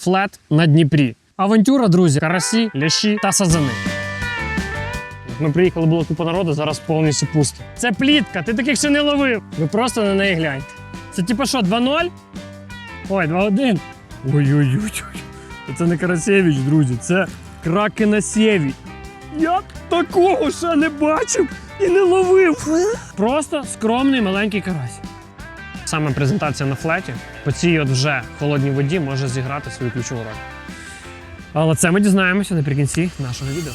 Флет на Дніпрі. Авантюра, друзі, карасі, лящі та сазани. Ми приїхали, було купа народу, зараз повністю пусто. Це плітка, ти таких ще не ловив. Ви просто на неї гляньте. Це типа що, 2-0? Ой, 2-1. Ой-ой-ой. Це не Карасєвич, друзі, це Кракенасєвич. Я такого ще не бачив і не ловив. Просто скромний маленький карась. Саме презентація на флеті по цій от вже холодній воді може зіграти свою ключову роль. Але це ми дізнаємося наприкінці нашого відео.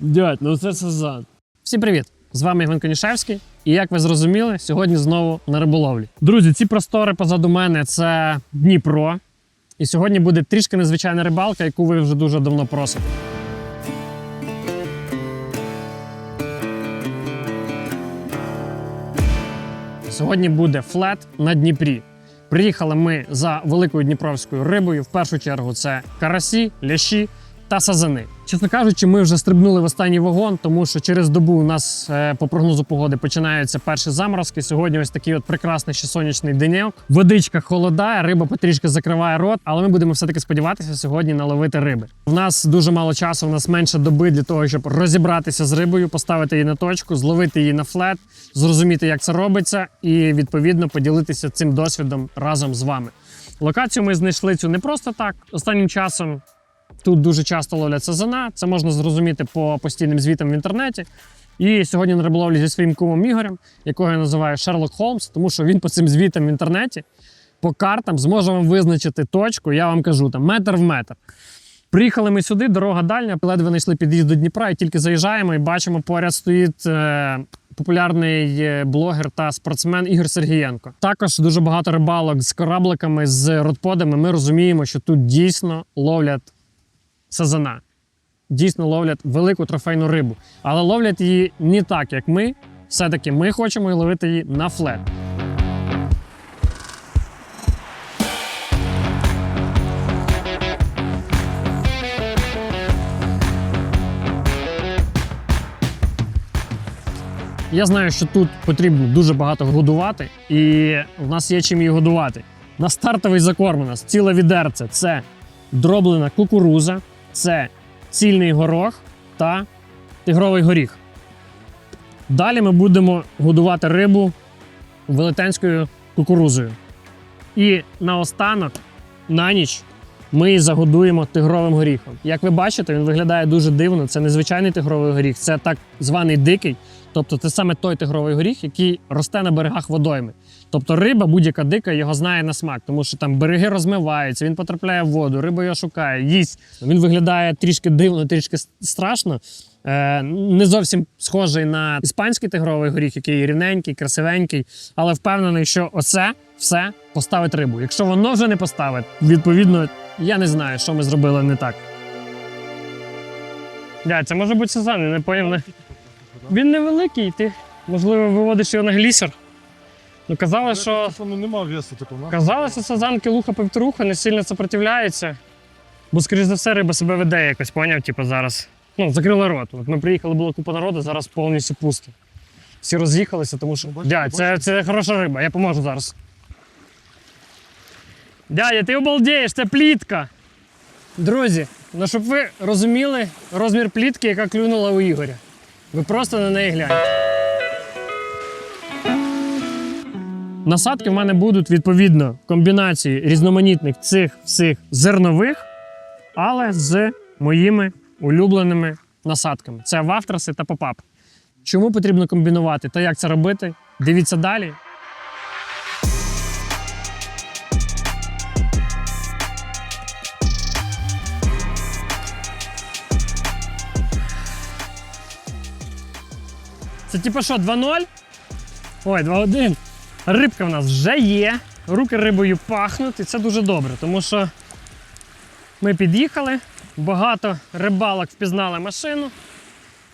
Дядь, ну це сазан. Всім привіт! З вами Іван Конішевський. І як ви зрозуміли, сьогодні знову на риболовлі. Друзі, ці простори позаду мене це Дніпро. І сьогодні буде трішки незвичайна рибалка, яку ви вже дуже давно просите. Сьогодні буде флет на Дніпрі. Приїхали ми за великою дніпровською рибою. В першу чергу це карасі, лящі та сазани. Чесно кажучи, ми вже стрибнули в останній вагон, тому що через добу у нас е, по прогнозу погоди починаються перші заморозки. Сьогодні ось такий от прекрасний ще сонячний денек. Водичка холодає, риба потрішки закриває рот, але ми будемо все-таки сподіватися сьогодні наловити риби. У нас дуже мало часу, у нас менше доби для того, щоб розібратися з рибою, поставити її на точку, зловити її на флет, зрозуміти, як це робиться, і відповідно поділитися цим досвідом разом з вами. Локацію ми знайшли цю не просто так. Останнім часом Тут дуже часто ловлять сазана. Це можна зрозуміти по постійним звітам в інтернеті. І сьогодні на риболовлі зі своїм кумом Ігорем, якого я називаю Шерлок Холмс, тому що він по цим звітам в інтернеті, по картам зможе вам визначити точку. Я вам кажу, там метр в метр. Приїхали ми сюди, дорога дальня, ледве знайшли під'їзд до Дніпра, і тільки заїжджаємо і бачимо, поряд стоїть е, популярний е, блогер та спортсмен Ігор Сергієнко. Також дуже багато рибалок з корабликами, з родподами. Ми розуміємо, що тут дійсно ловлять сазана. Дійсно ловлять велику трофейну рибу. Але ловлять її не так, як ми. Все-таки ми хочемо ловити її на флет. Я знаю, що тут потрібно дуже багато годувати, і в нас є чим її годувати. На стартовий закорм у нас ціле відерце це дроблена кукуруза, це цільний горох та тигровий горіх. Далі ми будемо годувати рибу велетенською кукурузою. І наостанок, на ніч, ми її загодуємо тигровим горіхом. Як ви бачите, він виглядає дуже дивно. Це незвичайний тигровий горіх, це так званий дикий. Тобто це саме той тигровий горіх, який росте на берегах водойми. Тобто риба, будь-яка дика, його знає на смак, тому що там береги розмиваються, він потрапляє в воду, риба його шукає, їсть. Він виглядає трішки дивно, трішки страшно. Е, не зовсім схожий на іспанський тигровий горіх, який рівненький, красивенький, але впевнений, що оце все поставить рибу. Якщо воно вже не поставить, відповідно, я не знаю, що ми зробили не так. Дядь, це може бути сезон, не поняв. Він невеликий, ти, можливо, виводиш його на глісер. Ну, казали, що Ну, нема весу такого. Казали, що сазан кілуха півтруха не сильно сопротивляється. Бо, скоріш за все, риба себе веде якось, поняв, типу зараз. Ну, закрила рот. От ми приїхали, було купа народу, зараз повністю пусто. Всі роз'їхалися, тому що. Бачите, Дядь, це, це хороша риба, я поможу зараз. Дядя, ти обалдієш, це плітка. Друзі, ну щоб ви розуміли розмір плітки, яка клюнула у Ігоря. Ви просто на неї гляньте. Насадки в мене будуть відповідно комбінації різноманітних цих всіх зернових, але з моїми улюбленими насадками. Це вафтраси та попап. Чому потрібно комбінувати та як це робити? Дивіться далі. Це типу що, 2-0? Ой, 2-1. Рибка в нас вже є. Руки рибою пахнуть, і це дуже добре, тому що ми під'їхали, багато рибалок впізнали машину,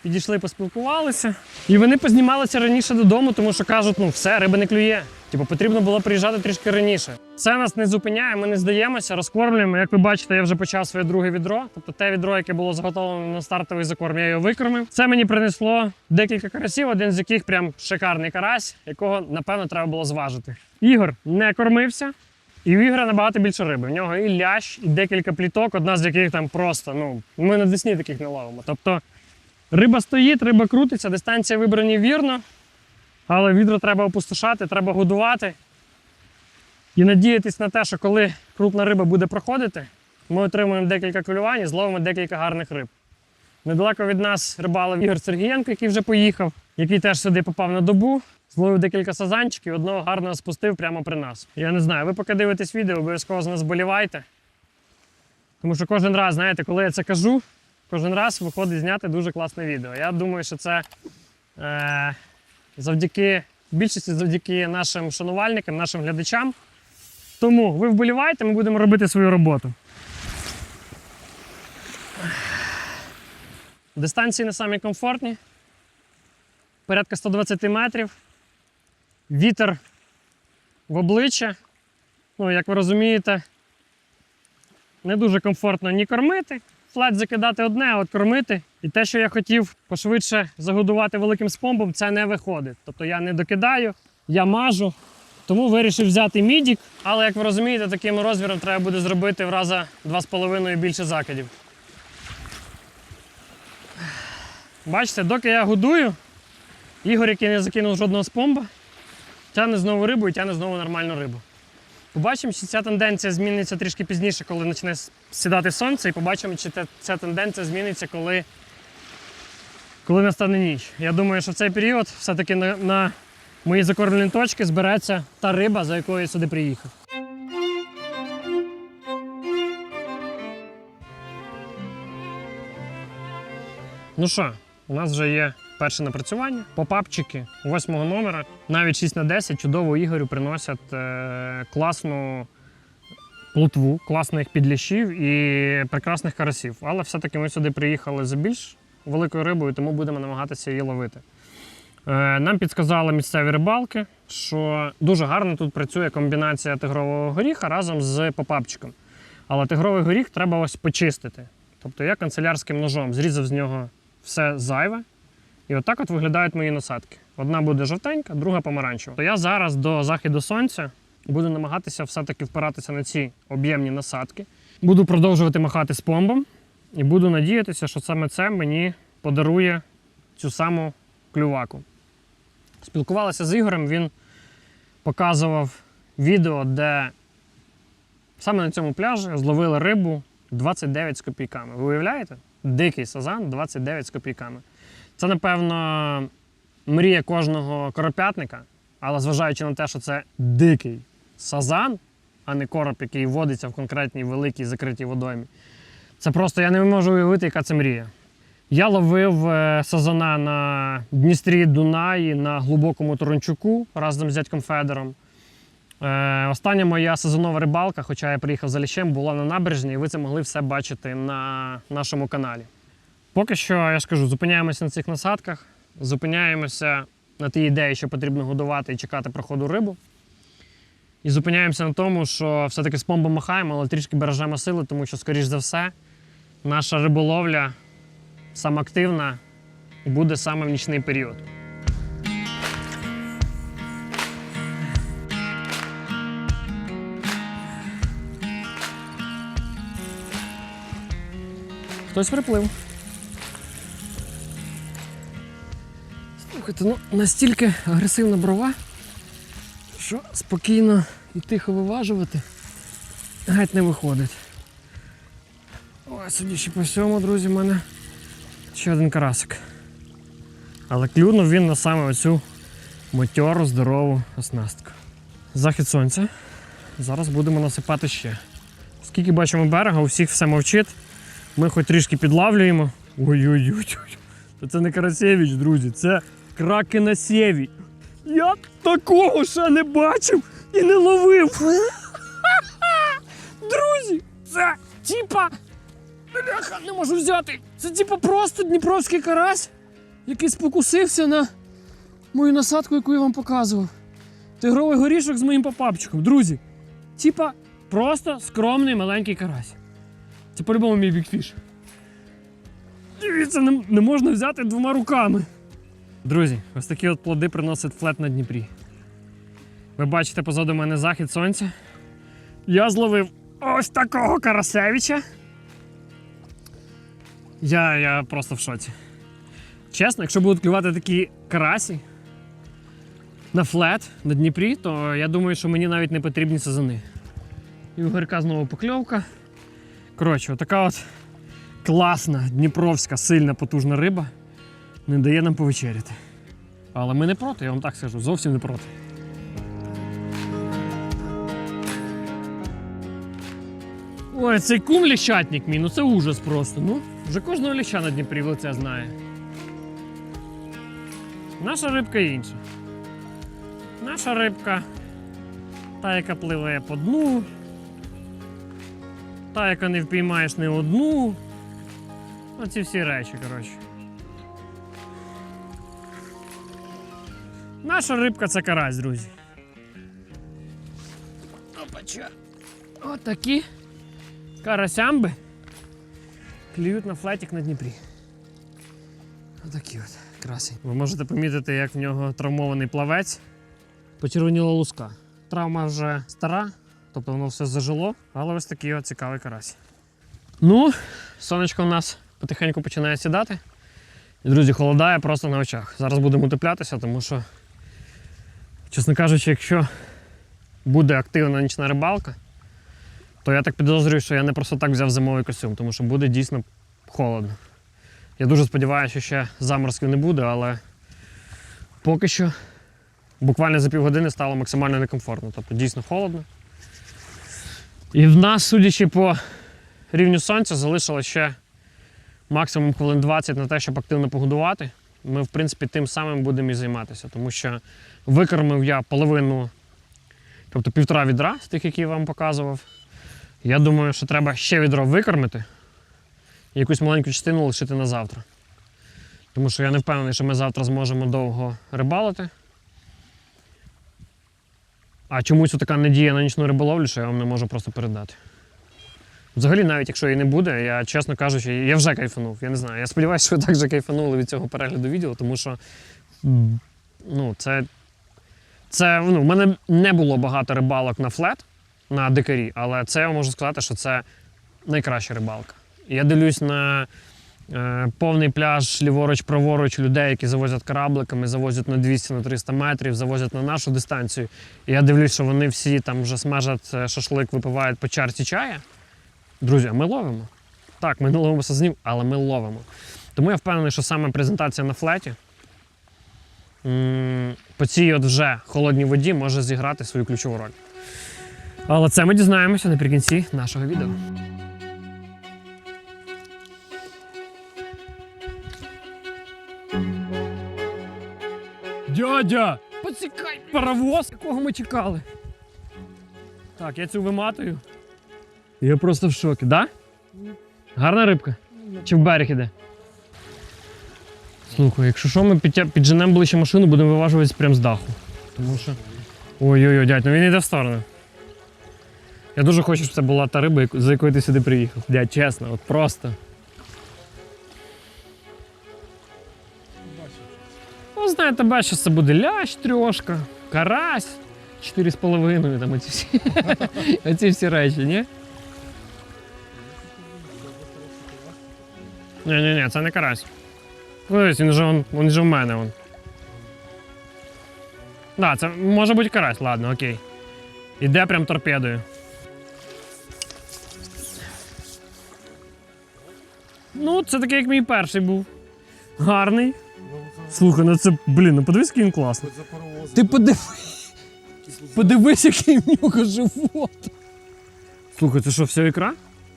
підійшли, поспілкувалися. І вони познімалися раніше додому, тому що кажуть, ну все, риба не клює. Типу, потрібно було приїжджати трішки раніше. Це нас не зупиняє, ми не здаємося, розкормлюємо. Як ви бачите, я вже почав своє друге відро. Тобто те відро, яке було заготовлено на стартовий закорм, я його викормив. Це мені принесло декілька карасів, один з яких прям шикарний карась, якого напевно треба було зважити. Ігор не кормився, І в Ігоря набагато більше риби. В нього і лящ, і декілька пліток, одна з яких там просто, ну, ми на Десні таких не ловимо. Тобто риба стоїть, риба крутиться, дистанція вибрані вірно, але відро треба опустошати, треба годувати. І надіятись на те, що коли крупна риба буде проходити, ми отримуємо декілька клювань і зловимо декілька гарних риб. Недалеко від нас рибалив Ігор Сергієнко, який вже поїхав, який теж сюди попав на добу. Зловив декілька сазанчиків, одного гарного спустив прямо при нас. Я не знаю, ви поки дивитесь відео, обов'язково з нас болівайте. Тому що кожен раз, знаєте, коли я це кажу, кожен раз виходить зняти дуже класне відео. Я думаю, що це е, завдяки більшості завдяки нашим шанувальникам, нашим глядачам. Тому ви вболівайте, ми будемо робити свою роботу. Дистанції не самі комфортні. Порядка 120 метрів. Вітер в обличчя. Ну, як ви розумієте, не дуже комфортно ні кормити. Флет закидати одне, а от кормити. І те, що я хотів пошвидше загодувати великим спомбом, це не виходить. Тобто я не докидаю, я мажу. Тому вирішив взяти мідік, але як ви розумієте, таким розміром треба буде зробити в раза 2,5 більше закидів. Бачите, доки я годую, Ігор, який не закинув жодного спомба, тягне знову рибу і тягне знову нормальну рибу. Побачимо, чи ця тенденція зміниться трішки пізніше, коли почне сідати сонце, і побачимо, чи ця тенденція зміниться, коли, коли настане ніч. Я думаю, що в цей період все-таки на, на мої закормлені точки збереться та риба, за якою я сюди приїхав. Ну що, у нас вже є перше напрацювання. Попапчики 8 номера, навіть 6 на 10 чудово Ігорю приносять е, класну плотву, класних підлящів і прекрасних карасів. Але все-таки ми сюди приїхали за більш великою рибою, тому будемо намагатися її ловити. Е, Нам підказали місцеві рибалки, що дуже гарно тут працює комбінація тигрового горіха разом з попапчиком. Але тигровий горіх треба ось почистити. Тобто я канцелярським ножом зрізав з нього все зайве. І отак от виглядають мої насадки. Одна буде жовтенька, друга помаранчева. То я зараз до заходу сонця буду намагатися все-таки впиратися на ці об'ємні насадки. Буду продовжувати махати з помбом і буду надіятися, що саме це мені подарує цю саму клюваку. Спілкувалися з Ігорем, він показував відео, де саме на цьому пляжі зловили рибу 29 з копійками. Ви уявляєте? Дикий сазан 29 з копійками. Це, напевно, мрія кожного коропятника, але зважаючи на те, що це дикий сазан, а не короб, який водиться в конкретній великій закритій водоймі. Це просто я не можу уявити, яка це мрія. Я ловив е, сазана на Дністрі Дунаї на глибокому Торончуку разом з дядьком Федором. Е, остання моя сезонова рибалка, хоча я приїхав за ліщем, була на набережні, і ви це могли все бачити на нашому каналі. Поки що, я ж зупиняємося на цих насадках, зупиняємося на тій ідеї, що потрібно годувати і чекати проходу рибу. І зупиняємося на тому, що все-таки з помбом махаємо, але трішки бережемо сили, тому що, скоріш за все, наша риболовля саме активна буде саме в нічний період. Хтось приплив. Слухайте, ну настільки агресивна брова, що спокійно і тихо виважувати геть не виходить. Ой, судячи по всьому, друзі, в мене ще один карасик. Але клюнув він на саме оцю матьору здорову оснастку. Захід сонця. Зараз будемо насипати ще. Скільки бачимо берега, у всіх все мовчить. Ми хоч трішки підлавлюємо. Ой-ой-ой. Це не Карасєвич, друзі, це Кракенасєвич. Я такого ще не бачив і не ловив. Друзі, це типа. Бляха, не можу взяти. Це типа просто дніпровський карась, який спокусився на мою насадку, яку я вам показував. Тигровий горішок з моїм попапчиком. Друзі, типа просто скромний маленький карась. Це по-любому мій бікфіш. Дивіться, не, не можна взяти двома руками. Друзі, ось такі от плоди приносить флет на Дніпрі. Ви бачите позаду мене захід сонця. Я зловив ось такого Карасевича. Я, я просто в шоці. Чесно, якщо будуть клювати такі карасі на флет на Дніпрі, то я думаю, що мені навіть не потрібні сазани. І у Горька знову покльовка. Коротше, отака от класна, дніпровська, сильна, потужна риба не дає нам повечеряти. Але ми не проти, я вам так скажу, зовсім не проти. Ой, цей кум ліщатник мій, ну це ужас просто. Ну, вже кожного ліща на Дніпрі в лице знає. Наша рибка інша. Наша рибка, та, яка пливе по дну, та, яка не впіймаєш не одну. Оці всі речі, коротше. Наша рибка це карась, друзі. Опача. Отакі карасямби клюють на флетік на Дніпрі. Отакі от красі. Ви можете помітити, як в нього травмований плавець. Почервоніла луска. Травма вже стара, тобто воно все зажило, але ось такий от цікавий карась. Ну, сонечко у нас потихеньку починає сідати. І, друзі, холодає просто на очах. Зараз будемо утеплятися, тому що, чесно кажучи, якщо буде активна нічна рибалка, то я так підозрюю, що я не просто так взяв зимовий костюм, тому що буде дійсно холодно. Я дуже сподіваюся, що ще заморозків не буде, але поки що буквально за півгодини стало максимально некомфортно. Тобто дійсно холодно. І в нас, судячи по рівню сонця, залишилось ще максимум хвилин 20 на те, щоб активно погодувати. Ми, в принципі, тим самим будемо і займатися, тому що викормив я половину, тобто півтора відра з тих, які я вам показував. Я думаю, що треба ще відро викормити і якусь маленьку частину лишити на завтра. Тому що я не впевнений, що ми завтра зможемо довго рибалити. А чомусь така надія на нічну риболовлю, що я вам не можу просто передати. Взагалі, навіть якщо її не буде, я чесно кажучи, я вже кайфанув. Я не знаю. Я сподіваюся, що ви так же кайфанули від цього перегляду відео, тому що ну, це, це ну, в мене не було багато рибалок на флет на дикарі, але це я можу сказати, що це найкраща рибалка. Я дивлюсь на е, повний пляж ліворуч-праворуч людей, які завозять корабликами, завозять на 200-300 метрів, завозять на нашу дистанцію. І я дивлюсь, що вони всі там вже смажать е, шашлик, випивають по чарці чая. Друзі, а ми ловимо. Так, ми не ловимо сазнів, але ми ловимо. Тому я впевнений, що саме презентація на флеті по цій от вже холодній воді може зіграти свою ключову роль. Але це ми дізнаємося наприкінці нашого відео. Дядя! Поцікай паровоз, якого ми чекали. Так, я цю виматую. Я просто в шокі, да? Гарна рибка? Чи в берег іде? Слухай, якщо що, ми підженемо ближче машину, будемо виважуватись прямо з даху. Тому що. Ой-ой-ой, дядь, ну він йде в сторону. Я дуже хочу, щоб це була та риба, за якою ти сюди приїхав. Дядь, чесно, от просто. Ну, знаєте, бачиш, це буде лящ трьошка, карась, 4,5, там оці всі, оці всі речі, ні? Ні, ні, це не карась. Ось він же, он, він же в мене. Он. Да, це може бути карась, ладно, окей. Іде прям торпедою. Ну, це такий, як мій перший був. Гарний. Слухай, ну це, блін, ну подивись, який він класний. Ти подиви... подивись, який в нього живот. Слухай, це що, вся ікра?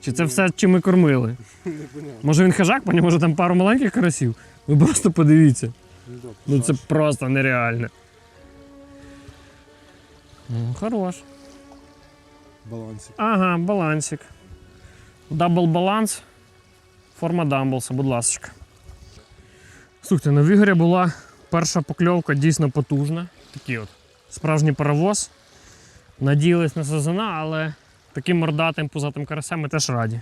Чи це все, чим ми кормили? Може він хижак, по ньому може там пару маленьких карасів? Ви просто подивіться. Ну це просто нереально. Ну, хорош. балансик. Ага, балансик. Дабл баланс. Форма дамблса, будь ласка. Слухайте, на Вігорі була перша покльовка дійсно потужна. Такий от справжній паровоз. Надіялись на сазана, але таким мордатим пузатим карасем ми теж раді.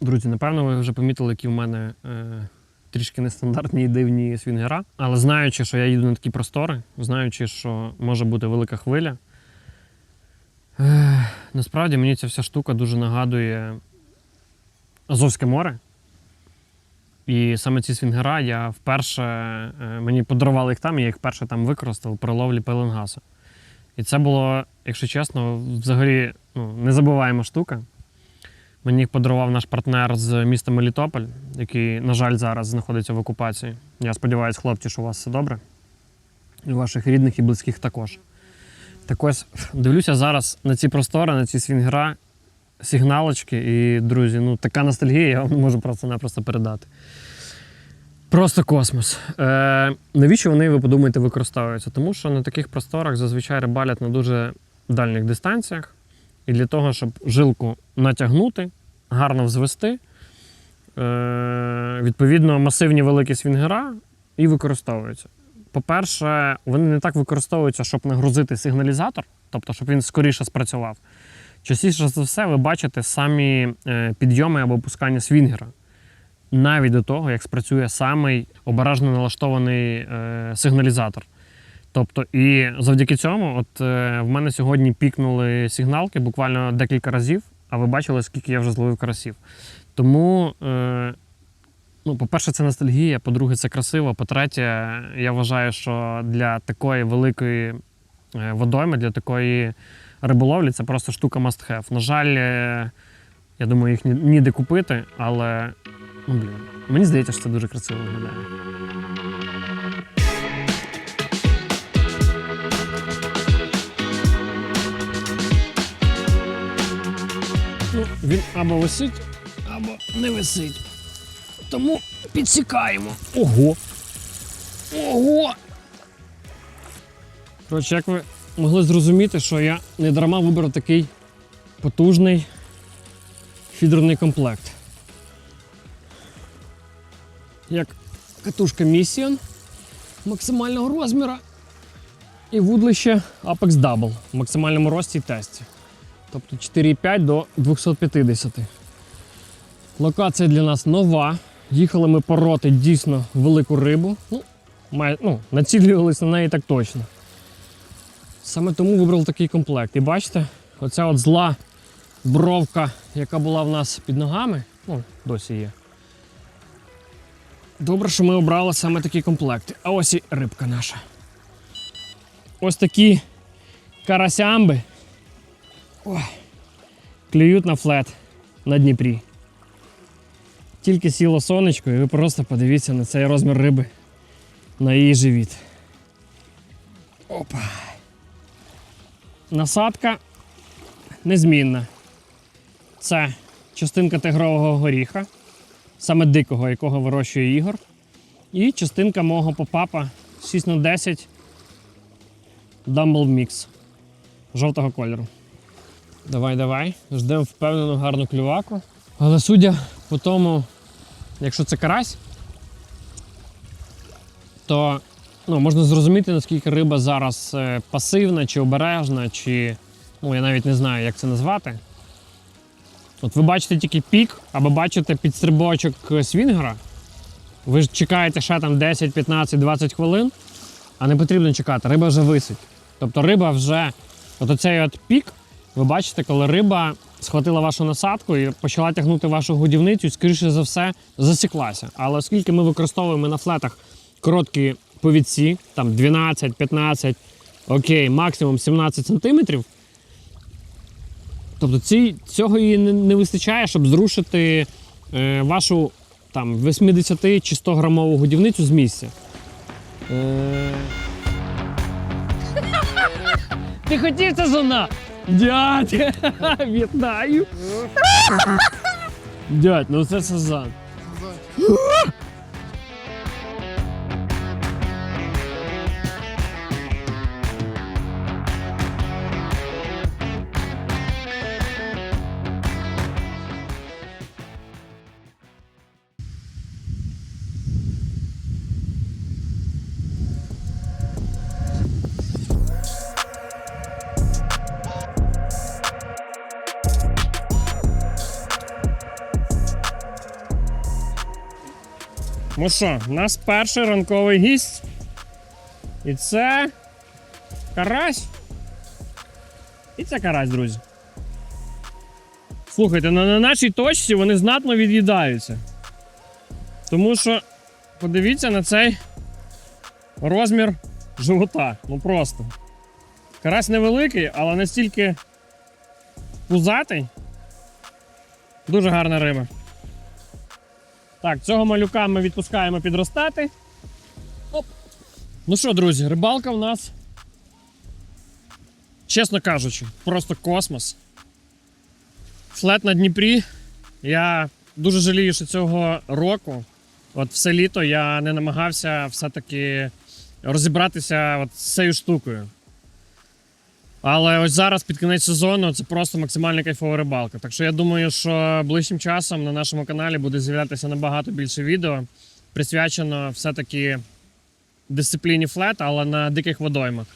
Друзі, напевно, ви вже помітили, які в мене е, трішки нестандартні і дивні свінгера. Але знаючи, що я їду на такі простори, знаючи, що може бути велика хвиля, Ех, Насправді мені ця вся штука дуже нагадує Азовське море. І саме ці свінгера я вперше е, мені подарували їх там, і я їх вперше там використав при ловлі пеленгасу. І це було, якщо чесно, взагалі ну, незабуваєма штука. Мені їх подарував наш партнер з міста Мелітополь, який, на жаль, зараз знаходиться в окупації. Я сподіваюся, хлопці, що у вас все добре. І ваших рідних і близьких також. Так ось дивлюся зараз на ці простори, на ці свінгера, сигналочки. І, друзі, ну така ностальгія, я вам не можу просто-напросто передати. Просто космос. Е, навіщо вони, ви подумаєте, використовуються? Тому що на таких просторах зазвичай рибалять на дуже дальніх дистанціях. І для того, щоб жилку натягнути, гарно взвести, е, відповідно, масивні великі свінгера і використовуються. По-перше, вони не так використовуються, щоб нагрузити сигналізатор, тобто, щоб він скоріше спрацював. Частіше за все, ви бачите самі е, підйоми або опускання свінгера. Навіть до того, як спрацює самий обережно налаштований е, сигналізатор. Тобто, і завдяки цьому, от е, в мене сьогодні пікнули сигналки буквально декілька разів, а ви бачили, скільки я вже зловив карасів. Тому, е, ну, по-перше, це ностальгія, по-друге, це красиво. По-третє, я вважаю, що для такої великої е, водойми, для такої риболовлі це просто штука must have. На жаль, е, я думаю, їх ні- ніде купити, але блін, мені здається, що це дуже красиво виглядає. Ну, він або висить, або не висить. Тому підсікаємо. Ого! Ого! Коротше, як ви могли зрозуміти, що я не дарма вибрав такий потужний фідерний комплект. Як катушка Mission максимального розміру і вудлище Apex Double в максимальному рості і тесті. Тобто 4,5 до 250. Локація для нас нова. Їхали ми пороти дійсно велику рибу. Ну, май, ну, націлювалися на неї так точно. Саме тому вибрав такий комплект. І бачите, оця от зла бровка, яка була в нас під ногами, ну, досі є. Добре, що ми обрали саме такі комплекти. А ось і рибка наша. Ось такі карасямби. Ой, клюють на флет на Дніпрі. Тільки сіло сонечко, і ви просто подивіться на цей розмір риби на її живіт. Опа. Насадка незмінна. Це частинка тигрового горіха, саме дикого, якого вирощує Ігор. І частинка мого попапа 6х10 Dumble Mix жовтого кольору. Давай, давай. Ждемо впевнену гарну клюваку. Але судя по тому, якщо це карась, то ну, можна зрозуміти, наскільки риба зараз е, пасивна чи обережна, чи ну, я навіть не знаю, як це назвати. От ви бачите тільки пік, або бачите підстрибочок свінгера. Ви ж чекаєте ще там 10, 15, 20 хвилин, а не потрібно чекати, риба вже висить. Тобто риба вже, от оцей от пік, ви бачите, коли риба схватила вашу насадку і почала тягнути вашу годівницю, скоріше за все, засіклася. Але оскільки ми використовуємо на флетах короткі повідці, там 12, 15, окей, максимум 17 сантиметрів, тобто ці, цього їй не, не вистачає, щоб зрушити е, вашу там 80 чи 100 грамову годівницю з місця. Е... Ти хотів це зона? Дядь! Вітаю! Дядь, ну це Сазан. Ну що, у нас перший ранковий гість. І це карась. І це карась, друзі. Слухайте, на, на нашій точці вони знатно від'їдаються. Тому що подивіться на цей розмір живота. Ну просто. Карась невеликий, але настільки пузатий. Дуже гарна риба. Так, цього малюка ми відпускаємо підростати. Оп. Ну що, друзі, рибалка в нас, чесно кажучи, просто космос. Флет на Дніпрі. Я дуже жалію, що цього року, от все літо, я не намагався все-таки розібратися от з цією штукою. Але ось зараз під кінець сезону це просто максимально кайфова рибалка. Так що я думаю, що ближчим часом на нашому каналі буде з'являтися набагато більше відео, присвячено все-таки дисципліні флет, але на диких водоймах.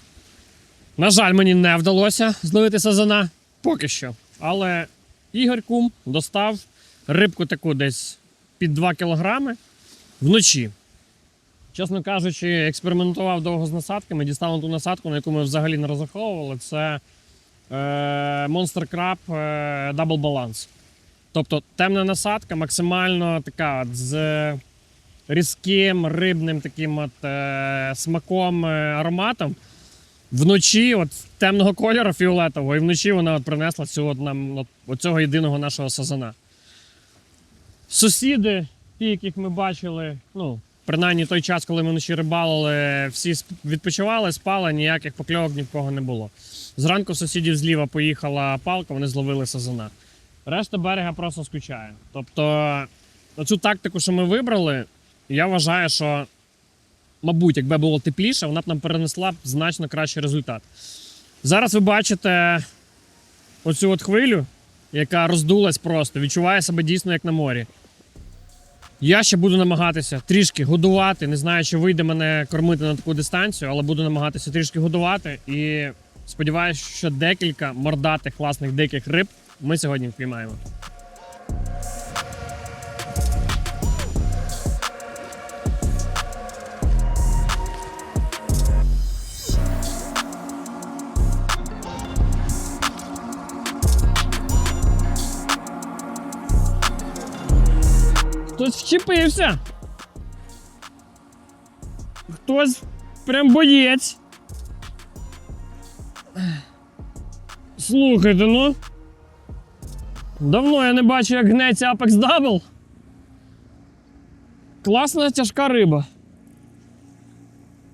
На жаль, мені не вдалося зловити сазана поки що. Але Ігор Кум достав рибку таку десь під 2 кілограми вночі. Чесно кажучи, експериментував довго з насадками, дістав ту насадку, на яку ми взагалі не розраховували. Це е, Monster Crab е, Double Balance. Тобто темна насадка, максимально така з різким рибним таким от, е, смаком, е, ароматом. Вночі, от темного кольору фіолетового, і вночі вона от принесла цю от нам от, оцього єдиного нашого сазана. Сусіди, ті, яких ми бачили, ну, принаймні той час, коли ми вночі рибалили, всі відпочивали, спали, ніяких покльовок ні в кого не було. Зранку сусідів зліва поїхала палка, вони зловили сазана. Решта берега просто скучає. Тобто, оцю тактику, що ми вибрали, я вважаю, що, мабуть, якби було тепліше, вона б нам перенесла значно кращий результат. Зараз ви бачите оцю от хвилю, яка роздулась просто, відчуває себе дійсно як на морі. Я ще буду намагатися трішки годувати. Не знаю, чи вийде мене кормити на таку дистанцію, але буду намагатися трішки годувати. І сподіваюся, що декілька мордатих класних диких риб ми сьогодні впіймаємо. Хтось вчепився. Хтось прям боєць. Слухайте, ну. Давно я не бачу, як гнеться Apex Double. Класна тяжка риба.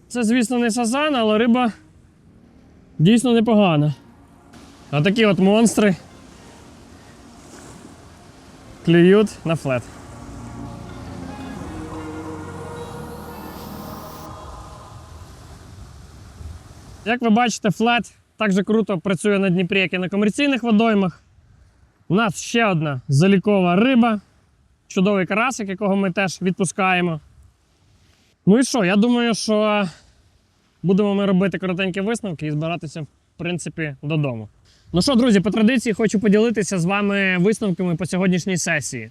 Це, звісно, не сазан, але риба дійсно непогана. А такі от монстри клюють на флет. Як ви бачите, флет так же круто працює на Дніпрі, як і на комерційних водоймах. У нас ще одна залікова риба, чудовий карасик, якого ми теж відпускаємо. Ну і що? Я думаю, що будемо ми робити коротенькі висновки і збиратися, в принципі, додому. Ну що, друзі, по традиції хочу поділитися з вами висновками по сьогоднішній сесії.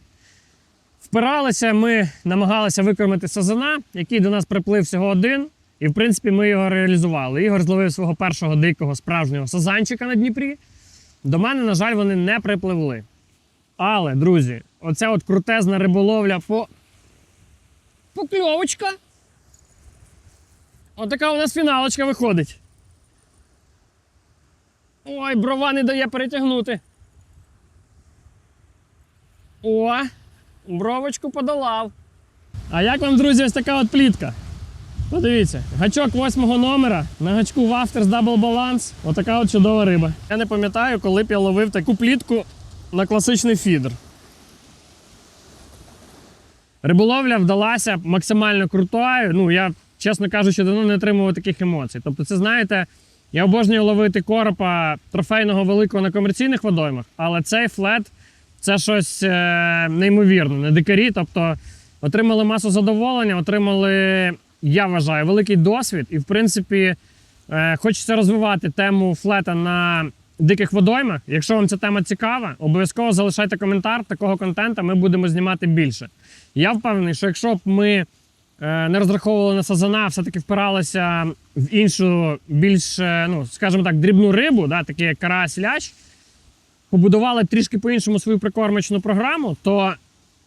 Впиралися, ми намагалися викормити сазана, який до нас приплив всього один. І, в принципі, ми його реалізували. Ігор зловив свого першого дикого справжнього сазанчика на Дніпрі. До мене, на жаль, вони не припливли. Але, друзі, оця от крутезна риболовля по. Покльовочка. Отака у нас фіналочка виходить. Ой, брова не дає перетягнути. О, бровочку подолав. А як вам, друзі, ось така от плітка? Подивіться, гачок восьмого номера на гачку Вафтерс Double Balance. Отака от чудова риба. Я не пам'ятаю, коли б я ловив таку плітку на класичний фідер. Риболовля вдалася максимально крутою. Ну, я, чесно кажучи, давно не отримував таких емоцій. Тобто, це знаєте, я обожнюю ловити коропа трофейного великого на комерційних водоймах, але цей флет це щось е, неймовірне, не дикарі. Тобто, отримали масу задоволення, отримали, я вважаю, великий досвід. І, в принципі, е, хочеться розвивати тему флета на диких водоймах. Якщо вам ця тема цікава, обов'язково залишайте коментар. Такого контенту ми будемо знімати більше. Я впевнений, що якщо б ми е, не розраховували на сазана, все-таки впиралися в іншу, більш, е, ну, скажімо так, дрібну рибу, да, такі як карась, лящ, побудували трішки по-іншому свою прикормочну програму, то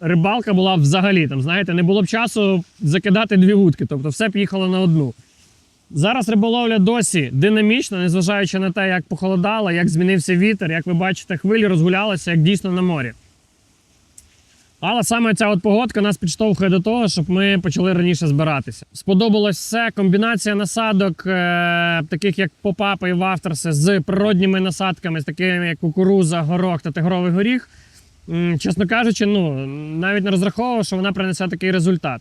рибалка була взагалі там, знаєте, не було б часу закидати дві вудки, тобто все б їхало на одну. Зараз риболовля досі динамічна, незважаючи на те, як похолодало, як змінився вітер, як ви бачите, хвилі розгулялися, як дійсно на морі. Але саме ця от погодка нас підштовхує до того, щоб ми почали раніше збиратися. Сподобалось все. Комбінація насадок, е, таких як попапи і вафтерси, з природніми насадками, з такими як кукуруза, горох та тигровий горіх. Чесно кажучи, ну навіть не розраховував, що вона принесе такий результат.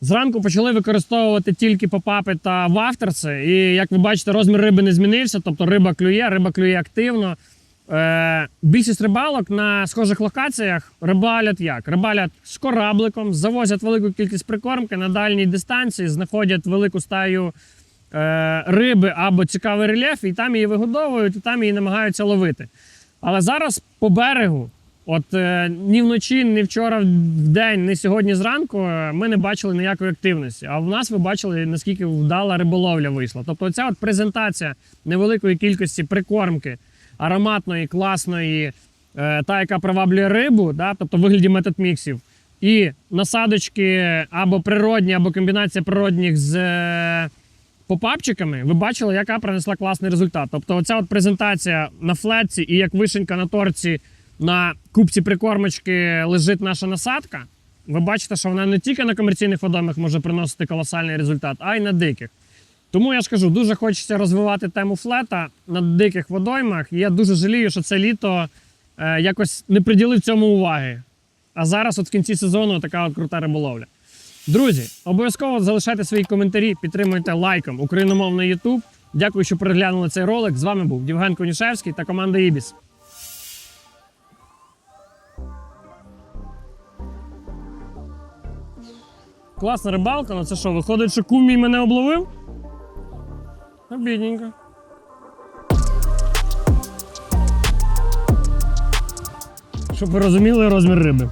Зранку почали використовувати тільки попапи та вафтерси. І як ви бачите, розмір риби не змінився, тобто риба клює, риба клює активно. Е, більшість рибалок на схожих локаціях рибалять як? Рибалять з корабликом, завозять велику кількість прикормки на дальній дистанції, знаходять велику стаю е, риби або цікавий рельєф, і там її вигодовують, і там її намагаються ловити. Але зараз по берегу, от е, ні вночі, ні вчора в день, ні сьогодні зранку е, ми не бачили ніякої активності. А в нас ви бачили, наскільки вдала риболовля вийшла. Тобто, ця от презентація невеликої кількості прикормки, ароматної, класної, е, та, яка приваблює рибу, да, тобто вигляді методміксів, і насадочки або природні, або комбінація природних з. попапчиками, ви бачили, яка принесла класний результат. Тобто, оця от презентація на флетці і як вишенька на торці на купці прикормочки лежить наша насадка. Ви бачите, що вона не тільки на комерційних водоймах може приносити колосальний результат, а й на диких. Тому я ж кажу, дуже хочеться розвивати тему флета на диких водоймах. І я дуже жалію, що це літо е, якось не приділив цьому уваги. А зараз, от в кінці сезону, така от крута риболовля. Друзі, обов'язково залишайте свої коментарі, підтримуйте лайком україномовний YouTube. Дякую, що переглянули цей ролик. З вами був Євген Конішевський та команда Ібіс. Класна рибалка, ну це що, виходить, що кум мій мене обловив? Обідненько. Щоб ви розуміли розмір риби.